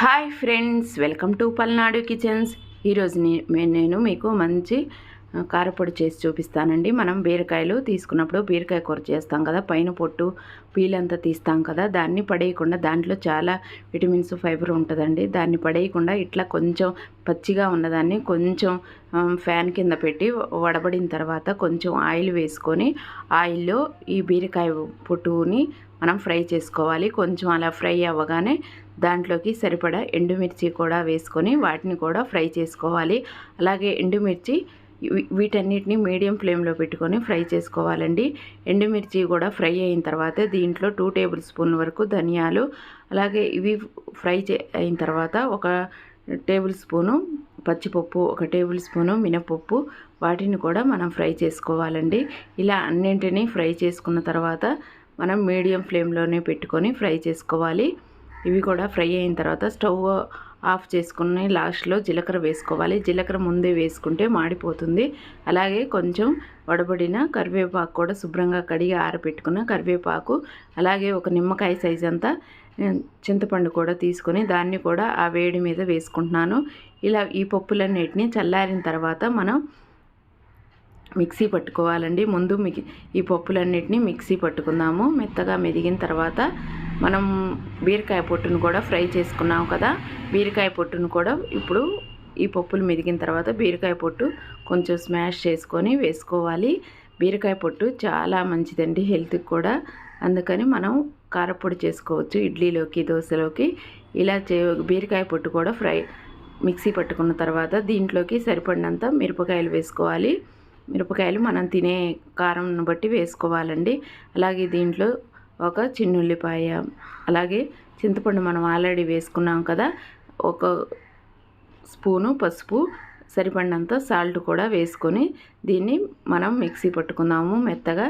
Hi friends welcome to Palnadu kitchens. ఈరోజు నేను మీకు మంచి కారపొడి చేసి చూపిస్తానండి. మనం బీరకాయలు తీసుకున్నప్పుడు బీరకాయ కూర చేస్తాం కదా పైన పొట్టు పీలంతా తీస్తాం కదా దాన్ని పడేయకుండా దాంట్లో చాలా విటమిన్స్ ఫైబర్ ఉంటుందండి. దాన్ని పడేయకుండా ఇట్లా కొంచెం పచ్చిగా ఉన్నదాన్ని కొంచెం ఫ్యాన్ కింద పెట్టి వడబడిన తర్వాత కొంచెం ఆయిల్ వేసుకొని ఆయిల్లో ఈ బీరకాయ పొట్టుని మనం ఫ్రై చేసుకోవాలి. కొంచెం అలా ఫ్రై అవ్వగానే దాంట్లోకి సరిపడా ఎండుమిర్చి కూడా వేసుకొని వాటిని కూడా ఫ్రై చేసుకోవాలి. అలాగే ఎండుమిర్చి వీటన్నిటిని మీడియం ఫ్లేమ్లో పెట్టుకొని ఫ్రై చేసుకోవాలండి. ఎండుమిర్చి కూడా ఫ్రై అయిన తర్వాత దీంట్లో టూ టేబుల్ స్పూన్ వరకు ధనియాలు అలాగే ఇవి ఫ్రై చే అయిన తర్వాత ఒక టేబుల్ స్పూను పచ్చిపప్పు ఒక టేబుల్ స్పూను మినపప్పు వాటిని కూడా మనం ఫ్రై చేసుకోవాలండి. ఇలా అన్నింటినీ ఫ్రై చేసుకున్న తర్వాత మనం మీడియం ఫ్లేమ్లోనే పెట్టుకొని ఫ్రై చేసుకోవాలి. ఇవి కూడా ఫ్రై అయిన తర్వాత స్టవ్ ఆఫ్ చేసుకుని లాస్ట్లో జీలకర్ర వేసుకోవాలి. జీలకర్ర ముందే వేసుకుంటే మాడిపోతుంది. అలాగే కొంచెం వడబడిన కరివేపాకు కూడా శుభ్రంగా కడిగి ఆరబెట్టుకున్న కరివేపాకు అలాగే ఒక నిమ్మకాయ సైజ్ అంతా చింతపండు కూడా తీసుకొని దాన్ని కూడా ఆ వేడి మీద వేసుకుంటున్నాను. ఇలా ఈ పప్పులన్నిటిని చల్లారిన తర్వాత మనం మిక్సీ పట్టుకోవాలండి. ముందు ఈ పప్పులన్నిటిని మిక్సీ పట్టుకుందాము. మెత్తగా మెదిగిన తర్వాత మనం బీరకాయ పొట్టును కూడా ఫ్రై చేసుకున్నాం కదా. బీరకాయ పొట్టును కూడా ఇప్పుడు ఈ పప్పులు మెదిగిన తర్వాత బీరకాయ పొట్టు కొంచెం స్మాష్ చేసుకొని వేసుకోవాలి. బీరకాయ పొట్టు చాలా మంచిదండి హెల్త్కి కూడా. అందుకని మనం కారపొడి చేసుకోవచ్చు ఇడ్లీలోకి దోశలోకి. ఇలా చే బీరకాయ పొట్టు కూడా ఫ్రై మిక్సీ పట్టుకున్న తర్వాత దీంట్లోకి సరిపడినంత మిరపకాయలు వేసుకోవాలి. మిరపకాయలు మనం తినే కారంను బట్టి వేసుకోవాలండి. అలాగే దీంట్లో ఒక చిన్నుల్లిపాయ అలాగే చింతపండు మనం ఆల్రెడీ వేసుకున్నాం కదా ఒక స్పూను పసుపు సరిపడినంత సాల్ట్ కూడా వేసుకొని దీన్ని మనం మిక్సీ పట్టుకుందాము. మెత్తగా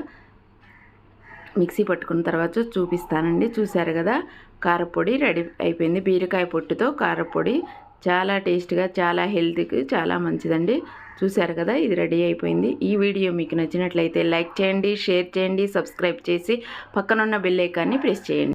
మిక్సీ పట్టుకున్న తర్వాత చూపిస్తానండి. చూశారు కదా కారపొడి రెడీ అయిపోయింది. బీరకాయ పొట్టుతో కారపొడి చాలా టేస్ట్గా చాలా హెల్త్కి చాలా మంచిదండి. చూశారు కదా ఇది రెడీ అయిపోయింది. ఈ వీడియో మీకు నచ్చినట్లయితే లైక్ చేయండి షేర్ చేయండి సబ్స్క్రైబ్ చేసి పక్కనున్న బెల్ ఐకాన్ని ప్రెస్ చేయండి.